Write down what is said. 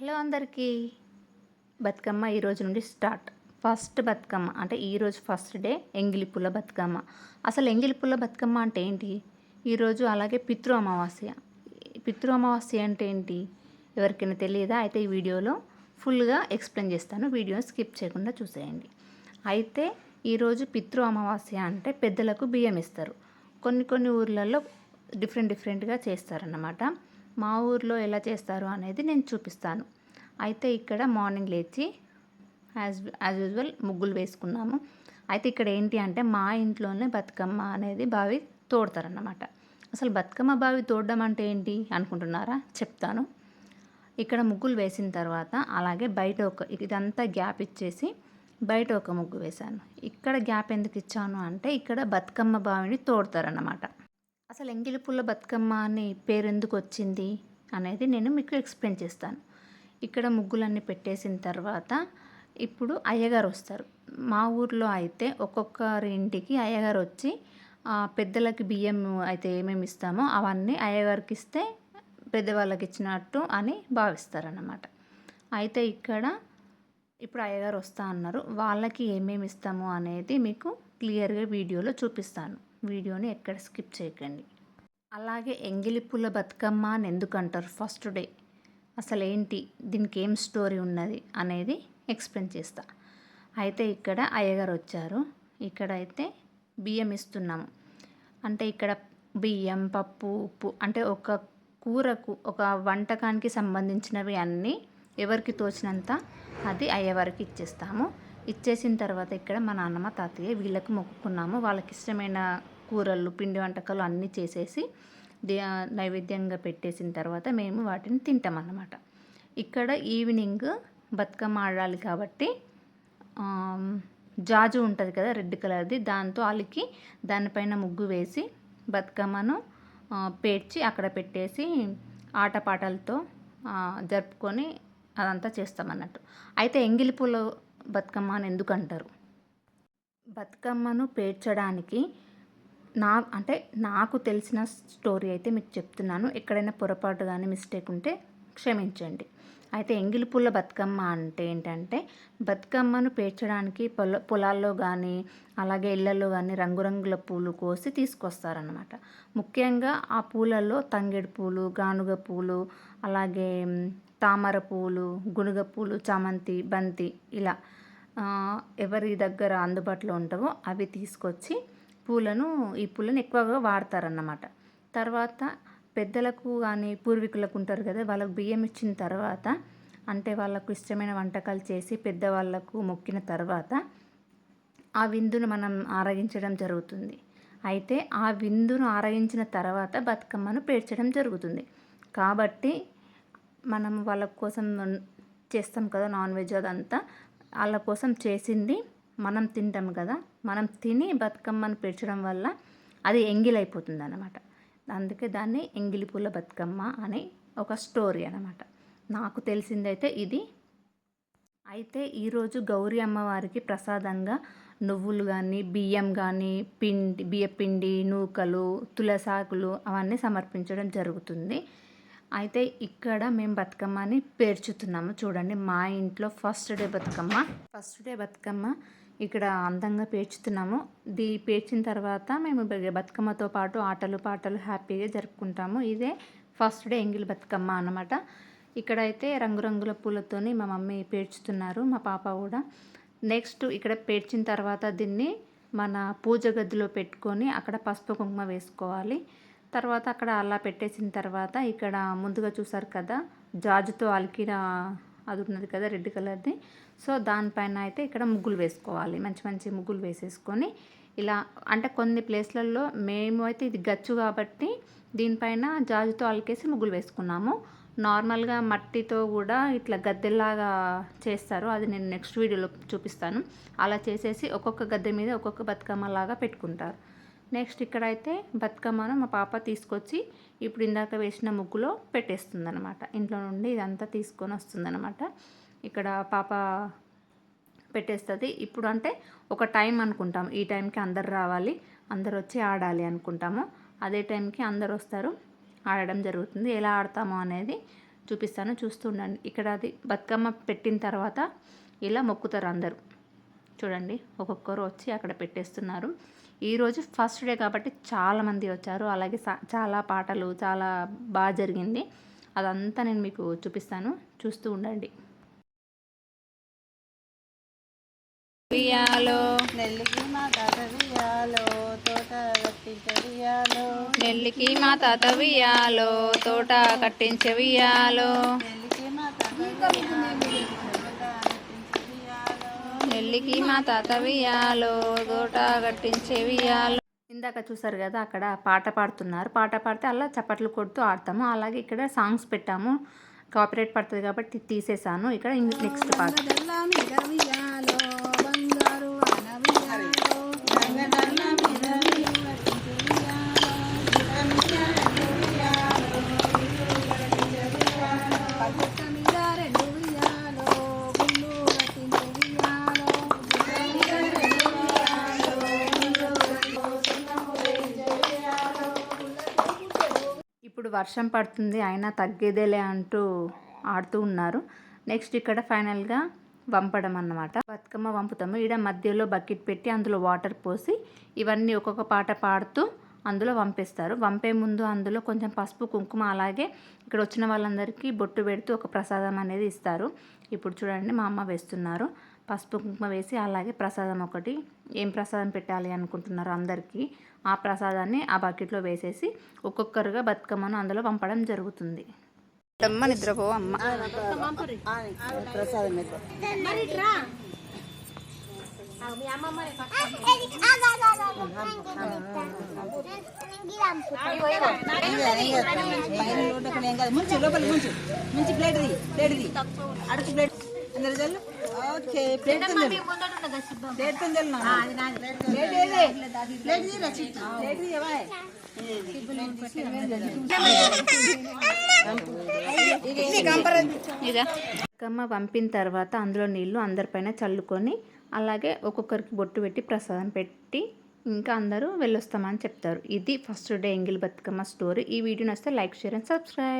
Hello అందరికీ. బతుకమ్మ ఈరోజు నుండి స్టార్ట్. ఫస్ట్ బతుకమ్మ అంటే ఈరోజు ఫస్ట్ డే ఎంగిలి పుల్ల బతుకమ్మ. అసలు ఎంగిలి పుల్ల బతుకమ్మ అంటే ఏంటి? ఈరోజు అలాగే పితృ అమావాస్య. పితృ అమావాస్య అంటే ఏంటి? ఎవరికైనా తెలియదా? అయితే ఈ వీడియోలో ఫుల్గా ఎక్స్ప్లెయిన్ చేస్తాను. వీడియో స్కిప్ చేయకుండా చూసేయండి. అయితే ఈరోజు పితృ అమావాస్య అంటే పెద్దలకు బియ్యం ఇస్తారు. కొన్ని కొన్ని ఊర్లలో డిఫరెంట్ డిఫరెంట్గా చేస్తారన్నమాట. మా ఊర్లో ఎలా చేస్తారు అనేది నేను చూపిస్తాను. అయితే ఇక్కడ మార్నింగ్ లేచి యాజ్ యాజ్ యూజువల్ ముగ్గులు వేసుకున్నాము. అయితే ఇక్కడ ఏంటి అంటే మా ఇంట్లోనే బతుకమ్మ అనేది బావి తోడతారన్నమాట. అసలు బతుకమ్మ బావి తోడడం అంటే ఏంటి అనుకుంటున్నారా? చెప్తాను. ఇక్కడ ముగ్గులు వేసిన తర్వాత అలాగే బయట ఒక ఇదంతా గ్యాప్ ఇచ్చేసి బయట ఒక ముగ్గు వేశాను. ఇక్కడ గ్యాప్ ఎందుకు ఇచ్చాను అంటే ఇక్కడ బతుకమ్మ బావిని తోడతారన్నమాట. అసలు ఎంగిలి పుల్ల బతుకమ్మ అని పేరు ఎందుకు వచ్చింది అనేది నేను మీకు ఎక్స్ప్లెయిన్ చేస్తాను. ఇక్కడ ముగ్గులన్నీ పెట్టేసిన తర్వాత ఇప్పుడు అయ్యగారు వస్తారు. మా ఊర్లో అయితే ఒక్కొక్కరి ఇంటికి అయ్యగారు వచ్చి పెద్దలకి బియ్యం అయితే ఏమేమి ఇస్తామో అవన్నీ అయ్యగారికి ఇస్తే పెద్దవాళ్ళకి ఇచ్చినట్టు అని భావిస్తారన్నమాట. అయితే ఇక్కడ ఇప్పుడు అయ్యగారు వస్తా అన్నారు. వాళ్ళకి ఏమేమి ఇస్తాము అనేది మీకు క్లియర్గా వీడియోలో చూపిస్తాను. వీడియోని ఎక్కడ స్కిప్ చేయకండి. అలాగే ఎంగిలిపుల్ల బతుకమ్మ అని ఎందుకంటారు ఫస్ట్ డే? అసలు ఏంటి దీనికి ఏం స్టోరీ ఉన్నది అనేది ఎక్స్ప్లెయిన్ చేస్తా. అయితే ఇక్కడ అయ్యగారు వచ్చారు. ఇక్కడ అయితే బియ్యం ఇస్తున్నాము. అంటే ఇక్కడ బియ్యం పప్పు ఉప్పు అంటే ఒక కూరకు ఒక వంటకానికి సంబంధించినవి అన్నీ ఎవరికి తోచినంత అది అయ్యవారికి ఇచ్చేస్తాము. ఇచ్చేసిన తర్వాత ఇక్కడ మా నాన్నమ్మ తాతయ్య వీళ్ళకి మొక్కుకున్నాము. వాళ్ళకి ఇష్టమైన కూరలు పిండి వంటకాలు అన్నీ చేసేసి నైవేద్యంగా పెట్టేసిన తర్వాత మేము వాటిని తింటామన్నమాట. ఇక్కడ ఈవినింగ్ బతుకమ్మ ఆడాలి కాబట్టి జాజు ఉంటుంది కదా రెడ్ కలర్ది దాంతో అలికి దానిపైన ముగ్గు వేసి బతుకమ్మను పేర్చి అక్కడ పెట్టేసి ఆటపాటలతో జరుపుకొని అదంతా చేస్తామన్నట్టు. అయితే ఎంగిలి పూలు బతుకమ్మ అని ఎందుకు అంటారు బతుకమ్మను పేర్చడానికి నా అంటే నాకు తెలిసిన స్టోరీ అయితే మీకు చెప్తున్నాను. ఎక్కడైనా పొరపాటు కానీ మిస్టేక్ ఉంటే క్షమించండి. అయితే ఎంగిలి పూల బతుకమ్మ అంటే ఏంటంటే బతుకమ్మను పేర్చడానికి పొల పొలాల్లో కానీ అలాగే ఇళ్ళలో కానీ రంగురంగుల పూలు కోసి తీసుకొస్తారనమాట ముఖ్యంగా ఆ పూలలో తంగేడు పూలు గానుగ పూలు అలాగే తామర పూలు గునుగ పూలు చామంతి బంతి ఇలా ఎవరి దగ్గర అందుబాటులో ఉంటావో అవి తీసుకొచ్చి పూలను ఈ పూలను ఎక్కువగా వాడతారన్నమాట. తర్వాత పెద్దలకు కానీ పూర్వీకులకు ఉంటారు కదా వాళ్ళకు బియ్యం ఇచ్చిన తర్వాత అంటే వాళ్ళకు ఇష్టమైన వంటకాలు చేసి పెద్దవాళ్ళకు మొక్కిన తర్వాత ఆ విందును మనం ఆరగించడం జరుగుతుంది. అయితే ఆ విందును ఆరగించిన తర్వాత బతుకమ్మను పేర్చడం జరుగుతుంది. కాబట్టి మనం వాళ్ళ కోసం చేస్తాం కదా నాన్ వెజ్ అదంతా. వాళ్ళ కోసం చేసింది మనం తింటాం కదా. మనం తిని బతుకమ్మను పెంచడం వల్ల అది ఎంగిలైపోతుంది అనమాట అందుకే దాన్ని ఎంగిలి పూల బతుకమ్మ అని ఒక స్టోరీ అనమాట నాకు తెలిసిందైతే ఇది. అయితే ఈరోజు గౌరీ అమ్మవారికి ప్రసాదంగా నువ్వులు కానీ బియ్యం కానీ పిండి బియ్యపిండి నూకలు తులసాకులు అవన్నీ సమర్పించడం జరుగుతుంది. అయితే ఇక్కడ మేము బతుకమ్మని పేర్చుతున్నాము. చూడండి మా ఇంట్లో first day Bathukamma. First day Bathukamma ఇక్కడ అందంగా పేర్చుతున్నాము. దీ పేర్చిన తర్వాత మేము బతుకమ్మతో పాటు ఆటలు పాటలు హ్యాపీగా జరుపుకుంటాము. ఇదే ఫస్ట్ డే ఎంగిల్ బతుకమ్మ అన్నమాట. ఇక్కడైతే రంగురంగుల పూలతోని మా మమ్మీ పేర్చుతున్నారు మా పాప కూడా. నెక్స్ట్ ఇక్కడ పేర్చిన తర్వాత దీన్ని మన పూజ గదిలో పెట్టుకొని అక్కడ పసుపు కుంకుమ వేసుకోవాలి. తర్వాత అక్కడ అలా పెట్టేసిన తర్వాత ఇక్కడ ముందుగా చూసారు కదా జాజుతో అలికిన అది ఉన్నది కదా రెడ్ కలర్ది. సో దానిపైన అయితే ఇక్కడ ముగ్గులు వేసుకోవాలి. మంచి మంచి ముగ్గులు వేసేసుకొని ఇలా అంటే కొన్ని ప్లేస్లలో మేము అయితే ఇది గచ్చు కాబట్టి దీనిపైన జాజుతో అలికేసి ముగ్గులు వేసుకున్నాము. నార్మల్గా మట్టితో కూడా ఇట్లా గద్దెలాగా చేస్తారు. అది నేను నెక్స్ట్ వీడియోలో చూపిస్తాను. అలా చేసేసి ఒక్కొక్క గద్దె మీద ఒక్కొక్క బతుకమ్మ లాగా పెట్టుకుంటారు. నెక్స్ట్ ఇక్కడైతే బతుకమ్మను మా పాప తీసుకొచ్చి ఇప్పుడు ఇందాక వేసిన ముగ్గులో పెట్టేస్తుంది అనమాట ఇంట్లో నుండి ఇదంతా తీసుకొని వస్తుందనమాట ఇక్కడ పాప పెట్టేస్తుంది. ఇప్పుడు అంటే ఒక టైం అనుకుంటాం. ఈ టైంకి అందరు రావాలి. అందరు వచ్చి ఆడాలి అనుకుంటాము. అదే టైంకి అందరు వస్తారు. ఆడడం జరుగుతుంది. ఎలా ఆడతాము అనేది చూపిస్తాను. చూస్తుండండి ఇక్కడ అది బతుకమ్మ పెట్టిన తర్వాత ఇలా మొక్కుతారు అందరూ. చూడండి. ఒక్కొక్కరు వచ్చి అక్కడ పెట్టేస్తున్నారు. ఈరోజు ఫస్ట్ డే కాబట్టి చాలామంది వచ్చారు. అలాగే సా- చాలా పాటలు చాలా బాగా జరిగింది. అదంతా నేను మీకు చూపిస్తాను. చూస్తూ ఉండండి. నెల్లికి మా తాత వియాలో తోట కట్టించ వియాలో నెల్లికి మా తాత వియ్యాలో తోట కట్టించే వియ్యాలో నెల్లికి మా తాత నెల్లికి మా తాత వియ్యాలో తోట కట్టించే వియ్యాలో. ఇందాక చూసారు కదా అక్కడ పాట పాడుతున్నారు. పాట పాడితే అలా చప్పట్లు కొడుతూ ఆడతాము. అలాగే ఇక్కడ సాంగ్స్ పెట్టాము. కాపీరైట్ పడుతుంది కాబట్టి తీసేసాను. ఇక్కడ నెక్స్ట్ పాట. వర్షం పడుతుంది అయినా తగ్గేదేలే అంటూ ఆడుతూ ఉన్నారు. నెక్స్ట్ ఇక్కడ ఫైనల్గా వంపడం అన్నమాట. బతుకమ్మ వంపుతాము. ఈడ మధ్యలో బకెట్ పెట్టి అందులో వాటర్ పోసి ఇవన్నీ ఒక్కొక్క పాట పాడుతూ అందులో వంపేస్తారు. వంపే ముందు అందులో కొంచెం పసుపు కుంకుమ అలాగే ఇక్కడ వచ్చిన వాళ్ళందరికీ బొట్టు పెడుతూ ఒక ప్రసాదం అనేది ఇస్తారు. ఇప్పుడు చూడండి మా అమ్మ వేస్తున్నారు. పసుపు కుంకుమ వేసి అలాగే ప్రసాదం ఒకటి. ఏం ప్రసాదం పెట్టాలి అనుకుంటున్నారు అందరికీ ఆ ప్రసాదాన్ని ఆ బకెట్లో వేసేసి ఒక్కొక్కరుగా బతుకమ్మను అందులో పంపడం జరుగుతుంది. అమ్మ నిద్రపో అమ్మ. ప్రసాదం ముంచి లోపల ముంచు ముంచి ప్లేట్ ది ప్లేట్ ది అడుగు ప్లేట్ అందరు చల్లు ఓకే ప్లేట్ ప్లేట్ ప్లేట్ ఏది ప్లేట్ ది రచిత్ ప్లేట్ ది ఏవా ఇదా బతుకమ్మ పంపిన తర్వాత అందులో నీళ్ళు అందరిపైన చల్లుకొని అలాగే ఒక్కొక్కరికి బొట్టు పెట్టి ప్రసాదం పెట్టి ఇంకా అందరూ వెళ్ళొస్తామని చెప్తారు. ఇది first day Engili Bathukamma story. ఈ వీడియో నచ్చితే లైక్ షేర్ అండ్ సబ్స్క్రైబ్.